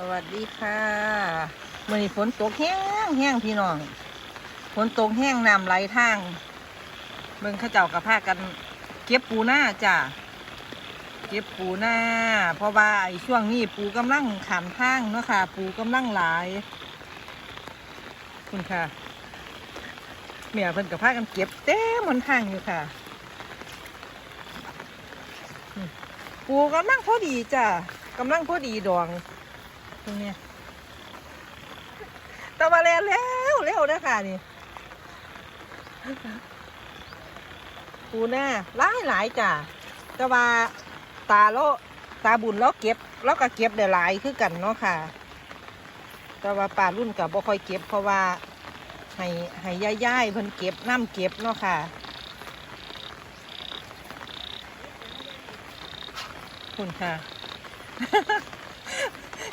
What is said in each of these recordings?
สวัสดีค่ะมื่อนี้ฝนตกแห้งแห้งพี่น้องฝนตกแห้งน้ำไหลทางเมืองข้าเจ้ากับพากัน เก็บปูหน้าจ้ะเก็บปูหน้า เพราะว่าไอ้ช่วงนี้ปูกำลังขามทางเนาะค่ะ ปูกำลังหลาย คุณค่ะเมียเพิ่นกับพากันเก็บเต็มบนทางอยู่ค่ะ ปูกำลังพอดีจ้ะกำลังพอดีดอง ตรงนี้ยแตะวันแล้วแล้วเร็วนะค่ะนี่ปูหน้าหลายหลายจ้ะแต่ว่าตาเราตาบุญเราเก็บเราก็เก็บได้หลายคือกันเนาะค่ะ แต่ว่าป่ารุ่นกับบ่ค่อยเก็บ เพราะว่าให้ให้ย่ายๆเพิ่นเก็บน้ำเก็บเนาะค่ะคุณค่ะ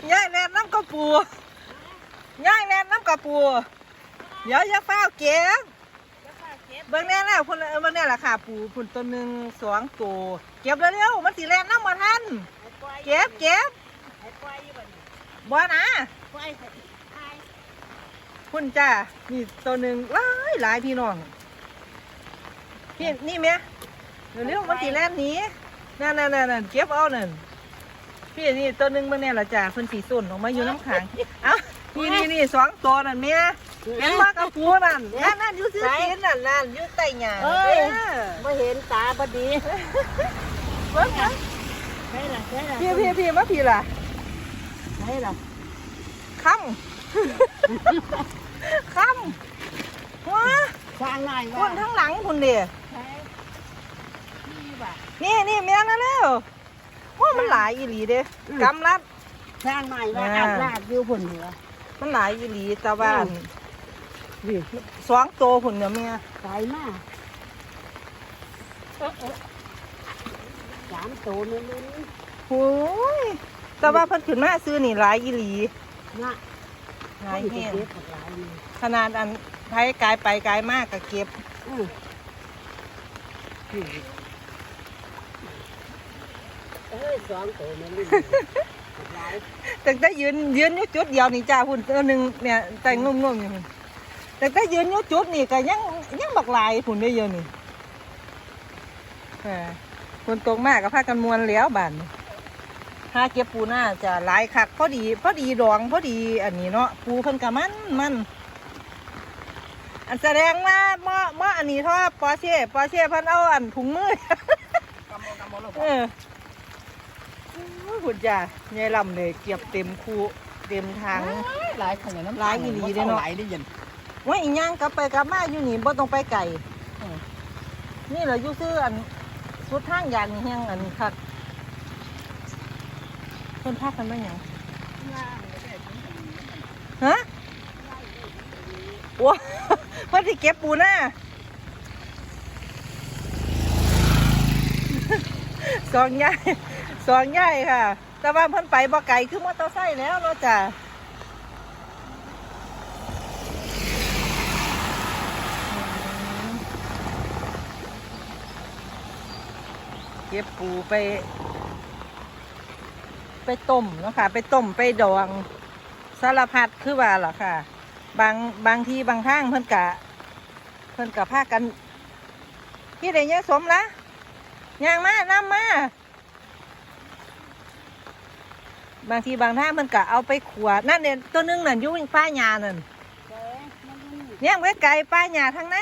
ย่ายแลนน้ำกระปูย่ายแลนน้ำกระปู เดี๋ยวอย่าเฝ้าเก็บเบิ่งแน่แหละพุ่นเออเบิ่งแน่ละค่ะปูพุ่นตัวหนึ่งสองตัวเก็บเร็วๆมันสิแลนน้ำมาทันเก็บเก็บบ่นะพุ่นจ้านี่ตัวหนึ่งหลายหลายพี่น้องพี่นี่แม่เร็วๆมันสิแลนนีนั่นนั่นนั่นนั่นเก็บเอานั่น พี่นี่ตัวหนึ่งมันเนี่ยละจ้าเพิ่นสีสุ่นออกมาอยู่น้ำขังเอ้านี่นี่นี่สองตัวนั่นแม่เห็นว่ากระปูนั่นนั่นนั่นอยู่ซื้อกินนั่นนั่นอยู่ใต้หญ้าเอ้ยเออไม่เห็นตาพอดีเบิ่งนะใช่ล่ะใช่ล่ะพี่พี่พี่มาพี่ล่ะใช่ล่ะค่ำ ค่ำว้าสร้างหน่อยคว่านทั้งหลังคุณเดียใช่นี่ว่ะนี่นี่แม่นั่นแล้ว ว่ามันหลายอีหลีเด้กำลัด สร้างหน่อยว่าอ่าอาบลาดอยู่ผลเหนือมันหลายอีหลีแต่ว่าอืมนี่สองตัวผุนเนี่ยแม่สายมากสามตัวนี่นี่โอ้ยแต่ว่าเพิ่นขึ้นมาซื้อนี่หลายอีหลีน่ะหลายแห้งเก็บกับหลายนี่ขนาดอันไผกายไปกายมากก็เก็บ อือนี่ เอ้ยสองตัวนี่นี่หลายแต่แต่ยืนยืนอยู่จุดเดียวนี่จ้าหุ่นตัวหนึ่งเนี่ยแต่งงงๆอยู่หุ่นแต่แต่ยืนอยู่จุดนี่ก็ยังยังบักหลายหุ่นได้เยอะนี่เออคนตรงมากก็พากันมวนแล้วบานหาเก็บปูหน้าจะหลายคักพอดีพอดีดองพอดีอันนี้เนาะปูเพิ่นกะมันมันอันแสดงว่าเมาะเมาะอันนี้ท่าปอเช่ปอเช่เพิ่นเอาอันถุงมือเออโอ้ย หุ่นจ้ายายลำเลยเก็บเต็มคูเต็มถังหลายขนาดน้ำหลายอีหลีเด้อเนาะ หลายได้ยินว่าอีหย่างกลับไปกลับมาอยู่นี่บ่ต้องไปไกลเออนี่เหรออยู่ซื้ออันสุดทางยางนี่แห้งอันนี้คักเพิ่นพากันมาหยังฮะโอ้เพิ่นสิเก็บปูหน้าสองย่าย สองย่ายค่ะ แต่ว่าเพิ่นไปบ่ไกลคือมอเตอร์ไซค์แล้วเนาจะเก็บปูไป ไปต้มเนาะค่ะ ไปต้มไปดองสารพัดคือว่าล่ะค่ะ บางบางทีบางทางเพิ่นกะ เพิ่นกะพากันพี่ได้ยังสมละยางมาน้ำมา บางทีบางท่างมันก็เอาไปขวดนั่นเนี่ยตัวหนึงนั่นอยุ่งป้าหยานั่นเนี่ยไว้ไก่ป้าหยาทางใน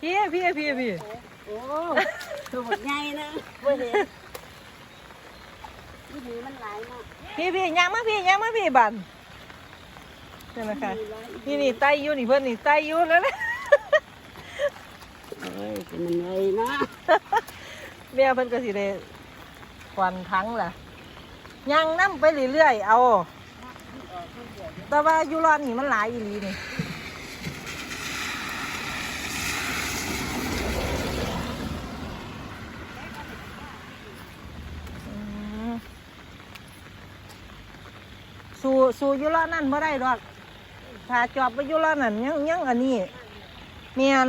พี่พี่พี่พี่โอ้ตัวบักใหญ่นะบ่เห็นนี่ดีมันหลายมากพี่พี่ยางมาพี่ยางมาพี่บันใช่ไหมคะนี่นี่ไตอยู่นี่เพื่อนนี่ไตอยู่แล้วนะเอ้ยเป็นมันไงนะเมียเพิ่นก็สิได้ควันทั้งล่ะ ยางน้ำไปเรื่อยๆ เอา แต่ว่ายู่รอดนี่มันหลายอีหลีนี่สู่สู่ยู่รอนั่นไม่ได้ดอกถ้าจอบไปยู่รอดนั่นยังยังอันนี้เมียน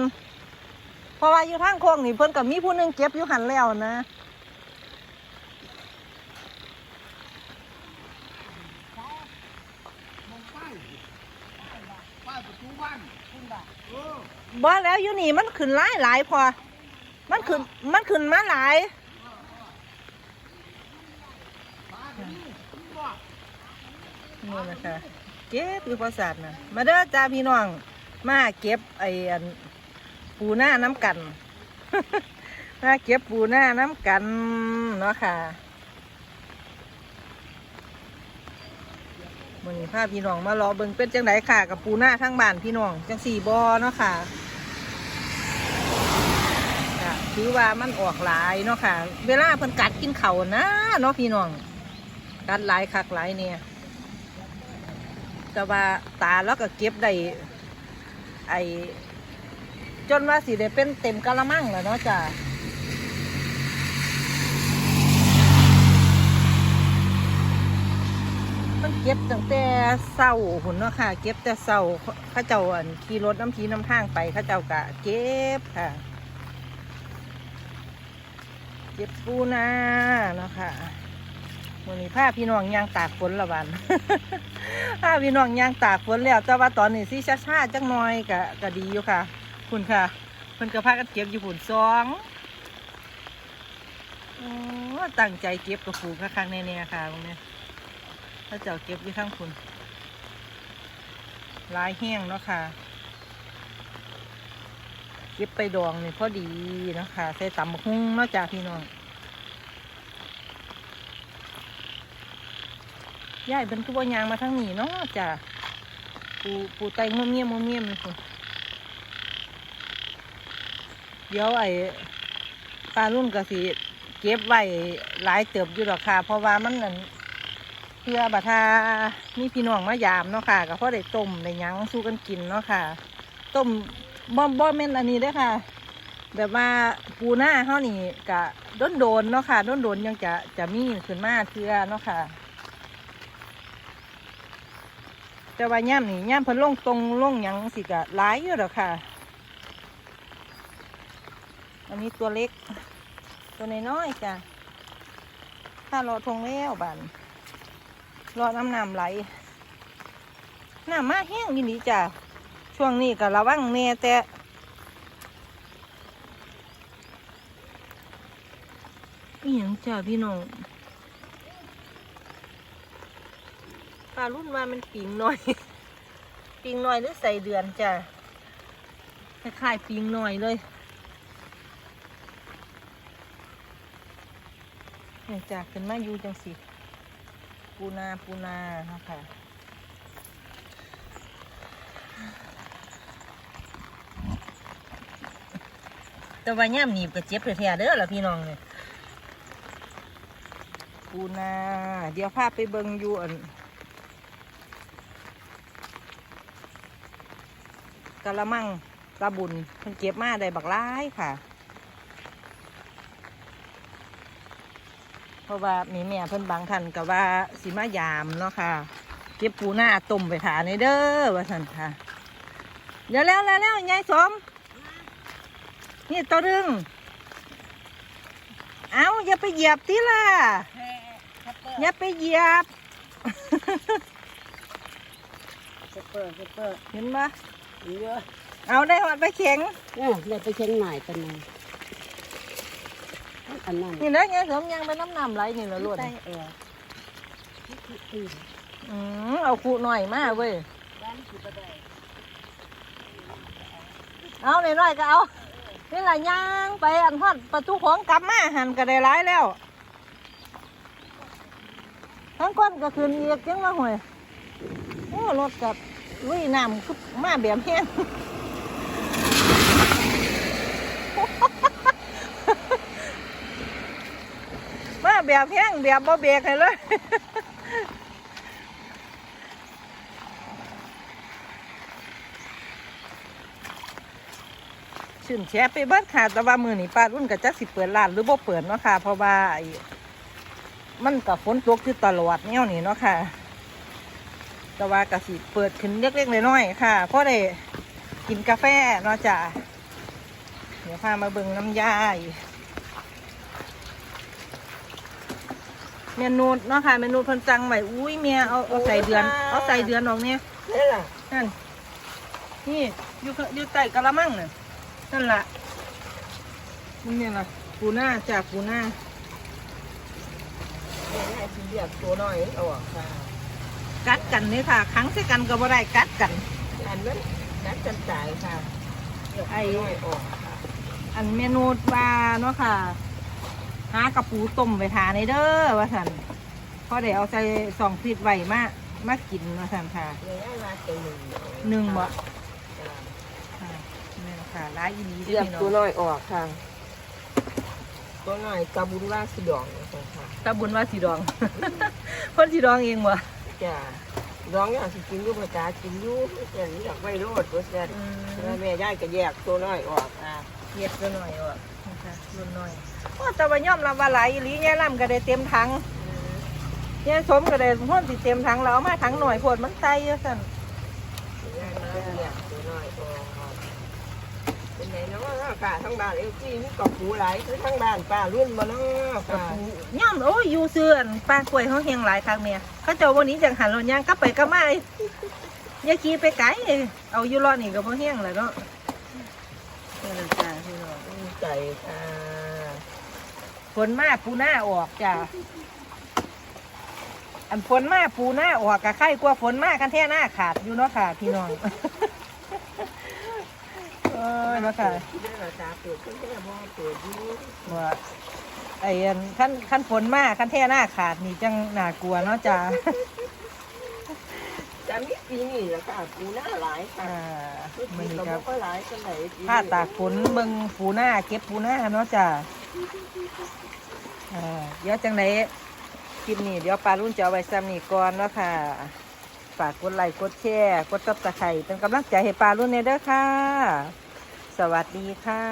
เพราะว่าอยู่ทางโค้งนี่เพิ่นกับมีผู้หนึงเก็บอยู่หันแล้วนะ บ่แล้วอยู่นี่มันขึ้นหลายหลายพอ มันขึ้นมันขึ้นมาหลายนี่นะคะเก็บอยู่ประสาทนะมาเด้อจ้าพี่น้อง มาเก็บไอ้อันปูหน้าน้ำกันมาเก็บปูหน้าน้ำกันเนาะค่ะ มันนี้พาพี่น้องมารอเบิ่งเป็นจังไดค่ะกับปูหน้าทั้งบ้านพี่น้องจังสี่บอเนาะค่ะคือว่ามันออกหลายเนาะค่ะ เวลาเพิ่นกัดกินเข่านะเนาะพี่น้องกัดหลายคักหลายเนี่ยแต่ว่าตาแล้วก็เก็บได้ไอจนว่าสิได้เป็นเต็มกะละมังแล้วเนาะจ้ะ มันเก็บตั้งแต่เศร้าหุ่นเนาะค่ะ เก็บแต่เศร้าข้าเจ้าอันขี่รถน้ำทีน้ำทางไปข้าเจ้ากะเก็บค่ะ เก็บปูนาเนาะค่ะวันนี้ผ้าพี่น้องย่างตากฝนละวันถ้าพี่น้องย่างตากฝนแล้วแต่ว่าตอนนี้สิช้าชาๆจังหน่อยก็ก็ดีอยู่ค่ะ คุณค่ะเพิ่นก็พากันเก็บอยู่ผุนสองตั้งใจเก็บกับผูกข้างแน่ๆค่ะตรงนี้ ถ้าเจ้าเก็บอยู่ข้างคุณลายแห้งเนาะค่ะ เก็บไปดองนี่พอดีเนาะค่ะ ใส่ตำบักหุ่งเนาะจ้าพี่น้องยายเป็นตัวอยางมาทางนี้เนาะจ้าปูปูไตงมเมียมเมียมนี่คุณเดี๋ยวไอ้ปลารุ่นกระสิเก็บไว้หลายเติบอยู่หรอกค่ะ เพราะว่ามันนั่น เพื่อบัทามีพี่น้องมายามเนาะค่ะก็พอได้ต้มได้ยังสู้กันกินเนาะค่ะต้มบ่บ่แม่นอันนี้ด้อค่ะแบบว่าปูหน้าเฮานี่กะโดนโดนเนาะค่ะโดนโดนยังจะจะมีขึ้นมาเทื่อเนาะค่ะ แต่ว่าย่ำนี่ย่ำเพิ่นล่งตรงล่งยังสิกะหลายอยู่ดอกค่ะ อันนี้ตัวเล็ก ตัวน้อยๆจ้ะถ้ารอทงแล้วบัน รอน้ำน้ำไหลน้ำมาแห้งยู่นี่จ้ะช่วงนี้ก็ระวังแน่แต่อีหยังจ้าพี่น้องปลารุ่นว่ามันปิงหน่อย ปิงหน่อยหรือใส่เดือนจ้ะคล้ายๆปิงหน่อยเลยเนี่ยจ้ะขึ้นมาอยู่จังสิ ปูนาปูนาเนาะค่ะแต่ว่าย่ำหนีบก็เจ็บแท้ๆเด้อล่ะพี่น้องเนี่ยปูนา เดี๋ยวพาไปเบิงอยู่อันกะละมังตะบุญเพิ่นเก็บมาได้บักหลายค่ะ เพราะว่ามีแม่เพิ่นบางท่านก็ว่าสิมายามเนาะค่ะ เก็บปูนาต้มไปถาในเด้อว่าสันค่ะ เดี๋ยวแล้วแล้วแล้วยายสม นี่ตัวดึง เอาอย่าไปเหยียบทีล่ะ อย่าไปเหยียบสเปอร์สเปอร์เห็นปะเยอะเอาได้หอดไปเข็งเนี่ยเดี๋ยวไปเชียงใหม่กันหน่อย อันนั้นนี่นะยายสมยังไปน้ำน้ำไหลนี่เหรอลูกใต้เอวอืมอืมเอาคูหน่อยมาเว้ยร้านคือประเดี๋ยวเอาหน่อยๆก็เอานี่แหละย่างไปอันฮอดประตูของกลับมาหันก็ได้ร้ายแล้วทั้งก้นก็คืนเอียกจังว่าห่วยโอ้รถกับลุยน้ำคือมาแบบแห้ง มา แบบแห้งแบบบ่เบรกให้เลยชื่นแชร์ไปเบิดค่ะ แต่ว่ามือนี่ป้ารุ่นกับจักสิเปิดร้านหรือบ่เปิดเนาะค่ะ เพราะว่าไอ้มันกับฝนตกอยู่ตลอดแนวนี้เนาะค่ะ แต่ว่าก็สิเปิดขึ้นเล็กๆน้อยๆค่ะเพราะได้กินกาแฟเนาะจ้ะเดี๋ยวพามาเบิ่งน้ำยาอีก เมนูเนาะค่ะเมนูเพิ่นจังไว้อุ้ยเมียเอาเอาใส่เดือน เอาใส่เดือนออกเนี่ยนี่ล่ะนั่นนี่อยู่ข้างอยู่ใต้กะละมังน่ะนั่นล่ะนี่ล่ะปูหน้าจากปูหน้าแม่ให้สิเรียกตัวน้อยออกค่ะกัดกันนี่ค่ะขังใส่กันก็บ่ได้กัดกัน อันนั้นนัดกันจ่ายค่ะเรียกไอ้ตัวน้อยออกค่ะอันเมนูว่าเนาะค่ะ หากระปูต้มไปทานในเด้อว่าสันพอได้เอาใส่สองฟิตไว้มามากินว่าสันค่ะเรียกว่าตัวหนึ่งหนึ่งบ่จ้ะค่ะนี่ล่ะค่ะร้ายอีนี้เรียกพี่น้อตัวงน้อยออกค่ะ ตัวน้อยกระบุนว่าสิดองค่ะตาบุญว่าสีดองคนสีดองเองบ่จ้ะร้องอย่างสิกินอยุประจากินอยุแต่นี่อยากไม่รอดตัวแซ่บอืมแล้วแม่ย่ายก็แยกตัวน้อยออกค่ะเย็บตัวหน่อยว่ะนะคะ รุ่นน้อยโอ้แต่ว่ายอมรับว่าหลายอีหลีแง่ล่ำก็ได้เต็มถังแง่สมก็ได้พ่นสิเต็มถังแล้วเอามาถังหน่อยโพดมันไตเยอะสั่นย่ายก็แยกตัวน้อยออกค่ะเป็นไงเนาะอากาศทั้งบ้านเอลจี้นี่กอบหูหลายคือทั้งบ้านป้ารุ่นมาเนาะค่ะย่อมโอ้ยอยู่เสื่อนปลากล้วยเขาเฮียงหลายครั้งเนี่ยเขาเจ้าวันนี้จังหันรถย่างกลับไปกลับมาอย่าขี่ไปไกลเอาอยู่รอดนี่ก็พอเฮียงแหล้วเนาะนี่แหละจ้าพี่น้อง ดี ใจค่ะฝนมาปูหน้าออกจ้าอันฝนมาปูหน้าออกกะไข่กลัวฝนมากันแท่หน้าขาดอยู่เนาะค่ะพี่น้องเออเนาะค่ะที่ได้ราคาเปิดขึ้นแค่บ่เปิดอยู่ว่าไอ้ขั้นขั้นฝนมากขั้นแท่หน้าขาดนี่จังน่ากลัวเนาะจ้าจะ ปีนี่แหละค่ะปูหน้าหลายค่ะอ่าคือมันปีนี่เราครับก็หลายกันไหนปีผ้าตากฝนเบิงปูหน้าเก็บปูหน้าเนาะจ้าอ่าเดี๋ยวจังไหนคลิปนี้เดี๋ยวปลารุ่นจะเอาไว้ซ้ำนี่ก่อนเนาะค่ะฝากกดไลค์กดแชร์กดซับสไครต์เป็นกำลังใจให้ปลารุ่นในเด้อค่ะ สวัสดีค่ะ